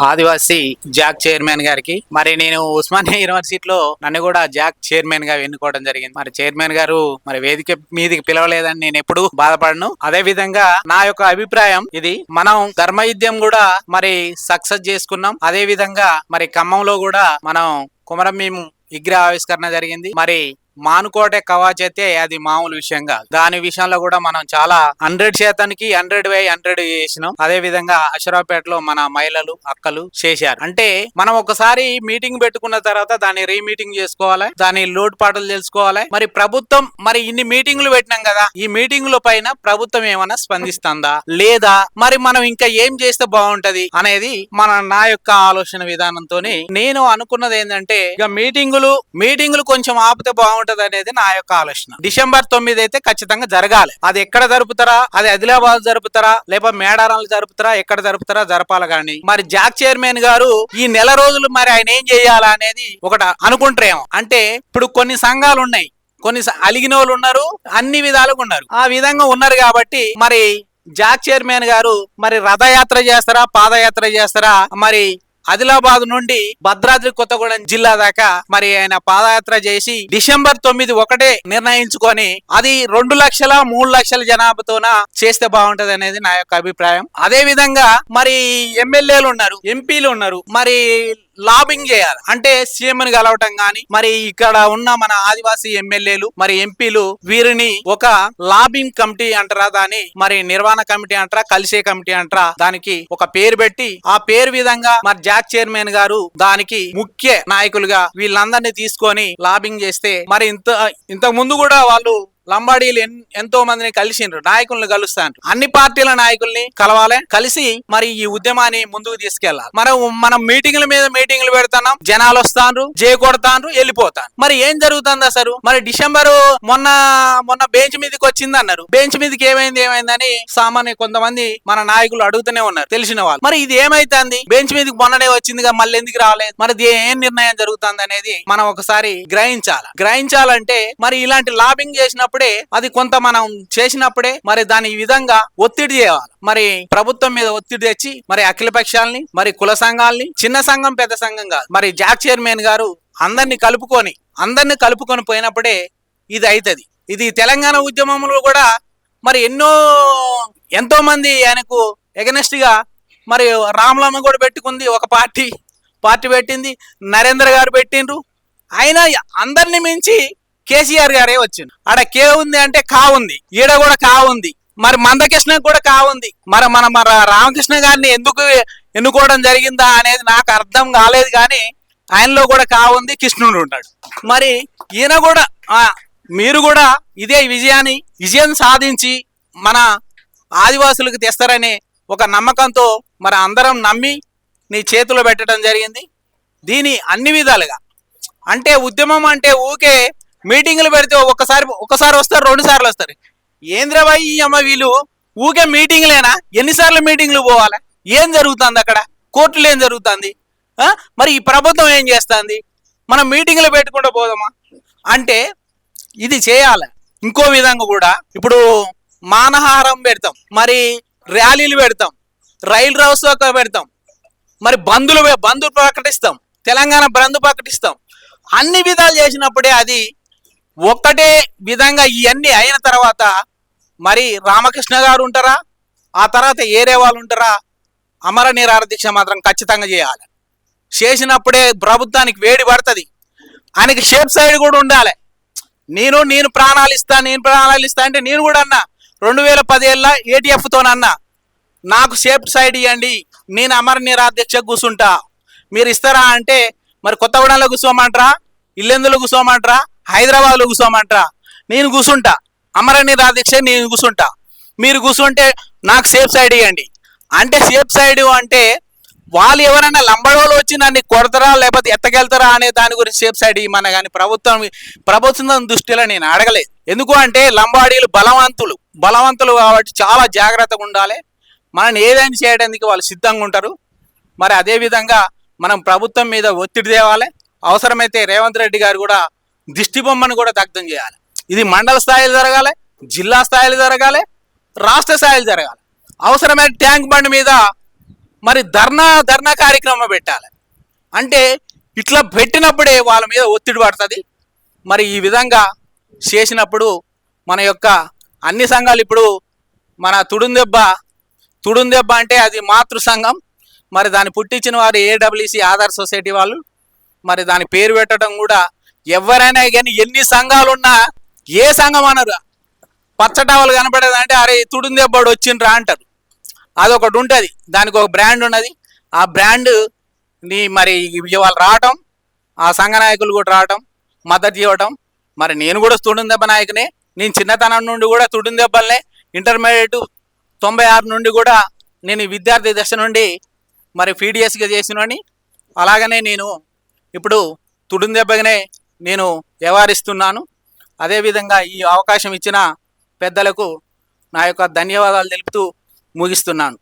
ఆదివాసీ Jack chairman గారికి. మరి నేను ఉస్మానియా యూనివర్సిటీలో నన్ను కూడా జాక్ చైర్మన్గా ఎన్నుకోవడం జరిగింది. మరి చైర్మన్ గారు మరి వేదిక మీదికి పిలవలేదని నేను ఎప్పుడు బాధపడను. అదే విధంగా నా యొక్క అభిప్రాయం ఇది. మనం ధర్మయుద్ధం కూడా మరి సక్సెస్ చేసుకున్నాం. అదే విధంగా మరి ఖమ్మంలో కూడా మనం కుమరం మేము విగ్రహ ఆవిష్కరణ జరిగింది. మరి మానుకోటే కవాచ్ అయితే అది మామూలు విషయం కాదు. దాని విషయంలో కూడా మనం చాలా హండ్రెడ్ శాతానికి హండ్రెడ్ బై హండ్రెడ్ చేసినాం. అదే విధంగా అషరాపేటలో మన మహిళలు అక్కలు చేశారు. అంటే మనం ఒకసారి మీటింగ్ పెట్టుకున్న తర్వాత దాన్ని రీమీటింగ్ చేసుకోవాలి దాని లోటు పాటలు తెలుసుకోవాలి. మరి ప్రభుత్వం మరి ఇన్ని మీటింగ్లు పెట్టినాం కదా ఈ మీటింగ్ల పైన ప్రభుత్వం ఏమైనా స్పందిస్తుందా? లేదా మరి మనం ఇంకా ఏం చేస్తే బాగుంటది అనేది మన నా యొక్క ఆలోచన విధానంతో నేను అనుకున్నది ఏంటంటే ఇక మీటింగులు మీటింగులు కొంచెం ఆపితే బాగుంటుంది. అనేది నా యొక్క ఆలోచన. డిసెంబర్ తొమ్మిది అయితే ఖచ్చితంగా జరగాలి. అది ఎక్కడ జరుపుతారా? అది ఆదిలాబాద్ జరుపుతారా? లేకపోతే మేడారాలు జరుపుతారా? ఎక్కడ జరుపుతారా? జరపాలి కానీ. మరి జాక్ చైర్మన్ గారు ఈ నెల రోజులు మరి ఆయన ఏం చేయాలా అనేది ఒకటి అనుకుంటారేమో అంటే ఇప్పుడు కొన్ని సంఘాలు ఉన్నాయి. కొన్ని అలిగిన వాళ్ళు ఉన్నారు. అన్ని విధాలుగా ఉన్నారు. ఆ విధంగా ఉన్నారు కాబట్టి మరి జాక్ చైర్మన్ గారు మరి రథయాత్ర చేస్తారా? పాదయాత్ర చేస్తారా? మరి ఆదిలాబాద్ నుండి భద్రాద్రి కొత్తగూడెం జిల్లా దాకా మరి ఆయన పాదయాత్ర చేసి డిసెంబర్ తొమ్మిది ఒకటే నిర్ణయించుకొని అది రెండు లక్షల మూడు లక్షల జనాభాతోన చేస్తే బాగుంటది అనేది నా యొక్క అభిప్రాయం. అదే విధంగా మరి ఎమ్మెల్యేలు ఉన్నారు ఎంపీలు ఉన్నారు. మరి లాబింగ్ చేయాలి. అంటే సీఎం ని కలవటం గాని మరి ఇక్కడ ఉన్న మన ఆదివాసీ ఎమ్మెల్యేలు మరి ఎంపీలు వీరిని ఒక లాబింగ్ కమిటీ అంటారా దాని మరి నిర్వహణ కమిటీ అంటారా కలిసే కమిటీ అంటారా దానికి ఒక పేరు పెట్టి ఆ పేరు విధంగా మరి జాక్ చైర్మన్ గారు దానికి ముఖ్య నాయకులుగా వీళ్ళందరినీ తీసుకొని లాబింగ్ చేస్తే మరి ఇంత ఇంతకు ముందు కూడా వాళ్ళు లంబాడీలు ఎన్- ఎంతో మందిని కలిసిండ్రు నాయకులను కలుస్తాను అన్ని పార్టీల నాయకుల్ని కలవాలి కలిసి మరి ఈ ఉద్యమాన్ని ముందుకు తీసుకెళ్ళాలి మనం మనం మీటింగ్ల మీద మీటింగ్లు పెడుతున్నాం జనాలు వస్తాండ్రు జే కొడతాండ్రు వెళ్ళిపోతాను మరి ఏం జరుగుతుంది అసలు? మరి డిసెంబర్ మొన్న మొన్న బెంచ్ మీదకి వచ్చింది అన్నారు. బెంచ్ మీదకి ఏమైంది ఏమైందని సామాన్య కొంతమంది మన నాయకులు అడుగుతూనే ఉన్నారు తెలిసిన వాళ్ళు. మరి ఇది ఏమైతుంది? బెంచ్ మీదకి మొన్ననే వచ్చిందిగా మళ్ళీ ఎందుకు రాలేదు? మరి ఏం నిర్ణయం జరుగుతుంది అనేది మనం ఒకసారి గ్రహించాలి. గ్రహించాలంటే మరి ఇలాంటి లాబింగ్ చేసిన అది కొంత మనం చేసినప్పుడే మరి దాని ఈ విధంగా ఒత్తిడి చేయాలి. మరి ప్రభుత్వం మీద ఒత్తిడి తెచ్చి మరి అఖిల పక్షాలని మరి కుల సంఘాలని చిన్న సంఘం పెద్ద సంఘం కాదు. మరి జాక్ చైర్మన్ గారు అందరిని కలుపుకొని అందరిని కలుపుకొని పోయినప్పుడే ఇది అవుతుంది ఇది తెలంగాణ ఉద్యమంలో కూడా మరి ఎన్నో ఎంతో మంది ఆయనకు ఎగనెస్ట్గా మరి రామలమ్మ కూడా పెట్టుకుంది. ఒక పార్టీ పార్టీ పెట్టింది. నరేంద్ర గారు పెట్టిండ్రు. అయినా అందరిని మించి కేసీఆర్ గారే వచ్చిండు. ఆడ కే ఉంది అంటే కా ఉంది. ఈడ కూడా కా ఉంది. మరి మందకృష్ణ కూడా కా ఉంది. మరి మన మన రామకృష్ణ గారిని ఎందుకు ఎన్నుకోవడం జరిగిందా అనేది నాకు అర్థం కాలేదు కానీ ఆయనలో కూడా కా ఉంది కృష్ణుడు ఉన్నాడు మరి ఈయన కూడా మీరు కూడా ఇదే విజయాన్ని విజయం సాధించి మన ఆదివాసులకు తెస్తారనే ఒక నమ్మకంతో మరి అందరం నమ్మి నీ చేతిలో పెట్టడం జరిగింది. దీని అన్ని విధాలుగా. అంటే ఉద్యమం అంటే ఊకే మీటింగ్లు పెడితే ఒక్కసారి ఒకసారి వస్తారు రెండు సార్లు వస్తారు. ఏంద్రబాయి ఈ అమ్మ వీళ్ళు? ఊకే మీటింగ్లేనా? ఎన్నిసార్లు మీటింగ్లు పోవాలి? ఏం జరుగుతుంది అక్కడ? కోర్టులో ఏం జరుగుతుంది? మరి ఈ ప్రభుత్వం ఏం చేస్తుంది? మనం మీటింగ్లు పెట్టుకుంటూ పోదామా? అంటే ఇది చేయాలి. ఇంకో విధంగా కూడా ఇప్పుడు మానహారం పెడతాం. మరి ర్యాలీలు పెడతాం. రైలు రోడ్స్ పెడతాం. మరి బంధులు బంధులు ప్రకటిస్తాం. తెలంగాణ బంధు ప్రకటిస్తాం. అన్ని విధాలు చేసినప్పుడే అది ఒక్కటే విధంగా ఇవన్నీ అయిన తర్వాత మరి రామకృష్ణ గారు ఉంటారా? ఆ తర్వాత ఏరే వాళ్ళు ఉంటారా? అమర నిరాహార దీక్ష మాత్రం ఖచ్చితంగా చేయాలి. చేసినప్పుడే ప్రభుత్వానికి వేడి పడుతుంది. ఆయనకి షేప్ సైడ్ కూడా ఉండాలి. నేను నేను ప్రాణాలు ఇస్తా నేను ప్రాణాలు ఇస్తా అంటే నేను కూడా అన్నా. రెండు వేల పదేళ్ళ ఏటీఎఫ్తోనన్నా నాకు సేఫ్ సైడ్ ఇవ్వండి నేను అమర నిరాధ్యక్ష కూర్చుంటా మీరు ఇస్తారా అంటే మరి కొత్తగూడెంలో కూర్చోమంటారా? ఇల్లెందులో కూర్చోమంటారా? హైదరాబాద్లో కూర్చోమంటారా? నేను కూర్చుంటా. అమరణి రాధిక్ష నేను కూర్చుంటా. మీరు కూర్చుంటే నాకు సేఫ్ సైడ్ ఇవ్వండి. అంటే సేఫ్ సైడ్ అంటే వాళ్ళు ఎవరైనా లంబడోలు వచ్చి నన్ను కొడతారా లేకపోతే ఎత్తకెళ్తారా అనే దాని గురించి సేఫ్ సైడ్ ఇవ్వమన్నా కానీ ప్రభుత్వం ప్రభుత్వం దృష్టిలో నేను అడగలేదు ఎందుకు అంటే లంబాడీలు బలవంతులు. బలవంతులు కాబట్టి చాలా జాగ్రత్తగా ఉండాలి. మనం ఏదైనా చేయడానికి వాళ్ళు సిద్ధంగా ఉంటారు. మరి అదేవిధంగా మనం ప్రభుత్వం మీద ఒత్తిడి తేవాలి. అవసరమైతే రేవంత్ రెడ్డి గారు కూడా దిష్టి బొమ్మను కూడా దగ్ధం చేయాలి. ఇది మండల స్థాయిలో జరగాలి జిల్లా స్థాయిలో జరగాలి రాష్ట్ర స్థాయిలో జరగాలి. అవసరమైన ట్యాంక్ బండ్ మీద మరి ధర్నా ధర్నా కార్యక్రమం పెట్టాలి. అంటే ఇట్లా పెట్టినప్పుడే వాళ్ళ మీద ఒత్తిడి పడుతుంది. మరి ఈ విధంగా చేసినప్పుడు మన యొక్క అన్ని సంఘాలు ఇప్పుడు మన తుడుందెబ్బ తుడుందెబ్బ అంటే అది మాతృ సంఘం మరి దాన్ని పుట్టించిన వారు ఏడబ్ల్యూసి ఆధార్ సొసైటీ వాళ్ళు. మరి దాని పేరు పెట్టడం కూడా ఎవరైనా కానీ ఎన్ని సంఘాలు ఉన్నా ఏ సంఘం అనరు. పచ్చటావలు కనపడేదంటే అరే తుడుందెబ్బడు వచ్చిండ్రా అంటారు. అదొకటి ఉంటుంది. దానికి ఒక బ్రాండ్ ఉన్నది. ఆ బ్రాండ్ నీ మరి ఇవాళ రావటం ఆ సంఘ నాయకులు కూడా రావటం మద్దతు ఇవ్వటం మరి నేను కూడా తుడుందెబ్బ నాయకునే. నేను చిన్నతనం నుండి కూడా తుడుందెబ్బలనే ఇంటర్మీడియట్ తొంభై ఆరు నుండి కూడా నేను ఈ విద్యార్థి దశ నుండి మరి ఫీడిఎస్గా చేసినని అలాగనే నేను ఇప్పుడు తుడుందెబ్బగానే నేను వ్యవహరిస్తున్నాను. అదేవిధంగా ఈ అవకాశం ఇచ్చిన పెద్దలకు నా యొక్క ధన్యవాదాలు తెలుపుతూ ముగిస్తున్నాను.